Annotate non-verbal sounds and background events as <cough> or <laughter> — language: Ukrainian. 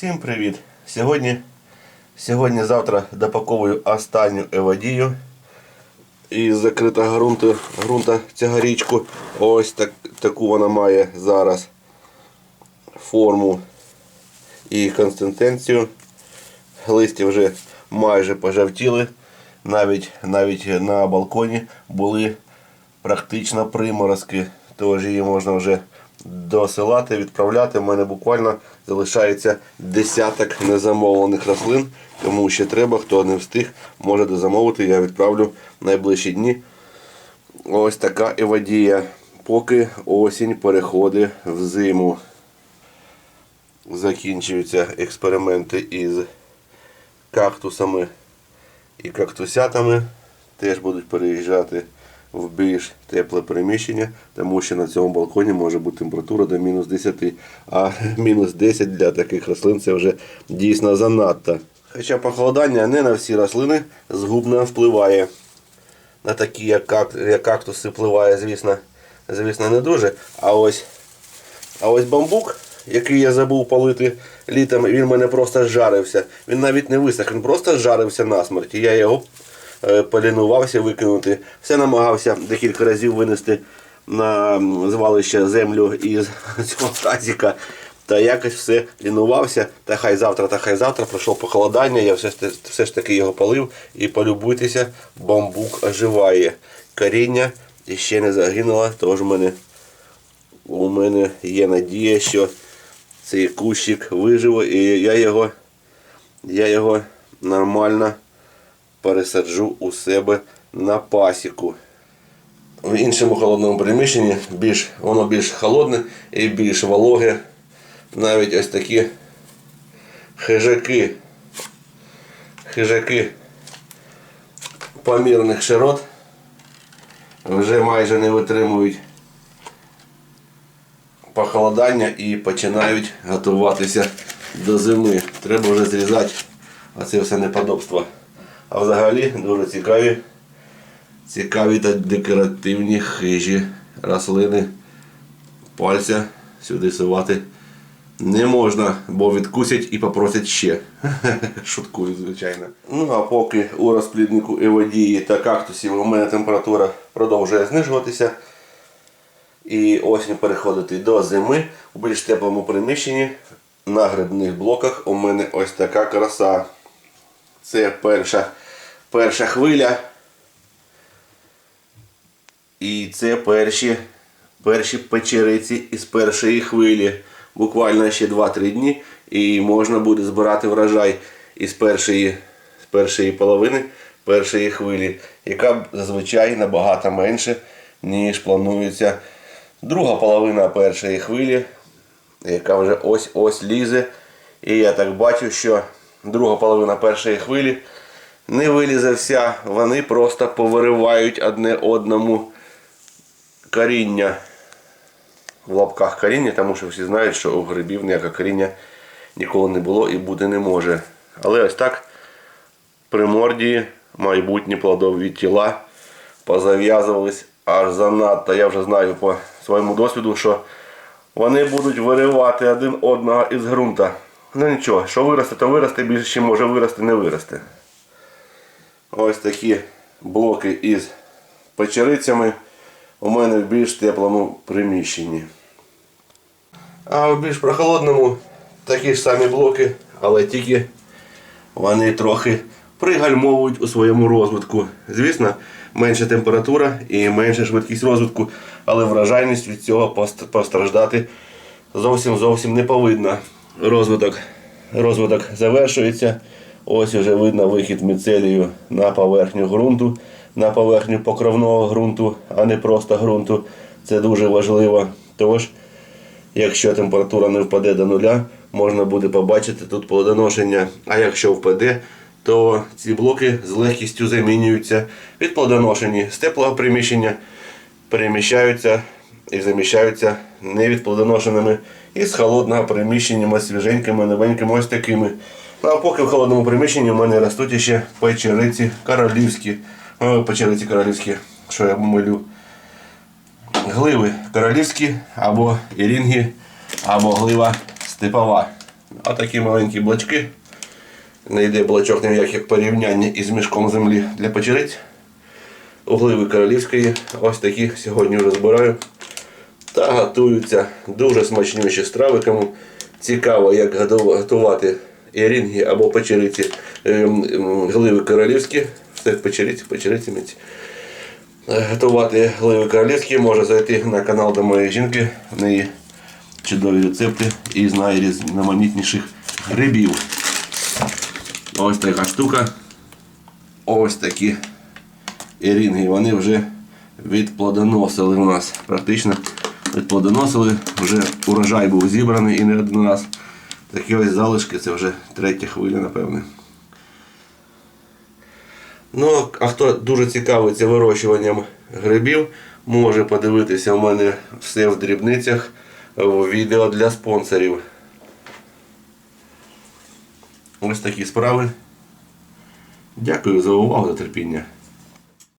Всім привіт! Сьогодні, сьогодні завтра допаковую останню евадію із закритого ґрунту, ґрунта тягарічку. Ось так, таку вона має зараз форму і консистенцію. Листя вже майже пожовтіли. Навіть, навіть на балконі були практично приморозки. Тож її можна вже досилати, відправляти. У мене буквально залишається десяток незамовлених рослин. Кому ще треба, хто не встиг, може дозамовити, я відправлю в найближчі дні. Ось така евадія. Поки осінь переходить в зиму. Закінчуються експерименти із кактусами і кактусятами. Теж будуть переїжджати в більш тепле приміщення, тому що на цьому балконі може бути температура до мінус 10, а <laughs> мінус 10 для таких рослин це вже дійсно занадто. Хоча похолодання не на всі рослини згубно впливає. На такі, як, как, як кактуси, впливає, звісно, звісно, не дуже. А ось, а ось бамбук, який я забув полити літом, він мене просто жарився. Він навіть не висох, він просто жарився насмерть. Я його полінувався викинути. Все намагався декілька разів винести на звалище землю із <laughs> цього тазіка. Та якось все лінувався. Та хай завтра, та хай завтра пройшло похолодання. Я все, все ж таки його полив. І полюбуйтеся, бамбук оживає. Коріння ще не загинуло, тож мене, у мене є надія, що цей кущик виживе і я його, я його нормально пересаджу у себе на пасіку. В іншому холодному приміщенні більш, воно більш холодне і більш вологе. Навіть ось такі хижаки. Хижаки помірних широт вже майже не витримують похолодання і починають готуватися до зими. Треба вже зрізати оце все неподобство. А взагалі дуже цікаві, цікаві та декоративні хижі рослини. Пальця сюди сувати не можна, бо відкусять і попросять ще. <laughs> Шуткую, звичайно. Ну а поки у розпліднику еводії та кактусів у мене температура продовжує знижуватися. І осінь переходити до зими у більш теплому приміщенні. На грибних блоках у мене ось така краса. Це перша, перша хвиля. І це перші, перші печериці із першої хвилі. Буквально ще 2-3 дні і можна буде збирати врожай із першої, з першої половини першої хвилі, яка зазвичай набагато менше, ніж планується друга половина першої хвилі, яка вже ось-ось лізе. І я так бачу, що друга половина першої хвилі не вилізе вся, вони просто повиривають одне одному коріння в лапках коріння, тому що всі знають, що у грибів ніякого коріння ніколи не було і бути не може. Але ось так примордії майбутні плодові тіла позав'язувались аж занадто. Я вже знаю по своєму досвіду, що вони будуть виривати один одного із ґрунта. Ну нічого, що виросте, то виросте, більше ще може вирости, не виросте. Ось такі блоки із печерицями у мене в більш теплому приміщенні. А в більш прохолодному такі ж самі блоки, але тільки вони трохи пригальмовують у своєму розвитку. Звісно, менша температура і менша швидкість розвитку, але вражайність від цього постраждати зовсім зовсім не повинна. Розвиток, розвиток завершується. Ось уже видно вихід міцелію на поверхню ґрунту, на поверхню покровного ґрунту, а не просто ґрунту. Це дуже важливо. Тож, якщо температура не впаде до нуля, можна буде побачити тут плодоношення. А якщо впаде, то ці блоки з легкістю замінюються від плодоношені з теплого приміщення, переміщаються і заміщаються невідплодоношеними і з холодного приміщення свіженькими, новенькими ось такими. Ну, а поки в холодному приміщенні у мене ростуть ще печериці королівські. О, печериці королівські, що я малю. Гливи королівські або ірінги, або глива степова. А такі маленькі блочки. Не йде блочок ні в яких порівняння із мішком землі для печериць. Угливи королівської. Ось такі сьогодні розбираю. Та готуються дуже смачніші страви. Кому цікаво, як готувати ерінги або печериці ем, ем, гливи королівські. Все печериці, печериці мить. Е, Готувати гливи королівські може зайти на канал до моєї жінки. В неї чудові рецепти і знає різноманітніших грибів. Ось така штука. Ось такі ерінги. Вони вже відплодоносили у нас. Практично відплодоносили. Вже урожай був зібраний і не один раз. Такі ось залишки, це вже третя хвиля, напевне. Ну, а хто дуже цікавиться вирощуванням грибів, може подивитися у мене все в дрібницях в відео для спонсорів. Ось такі справи. Дякую за увагу та терпіння.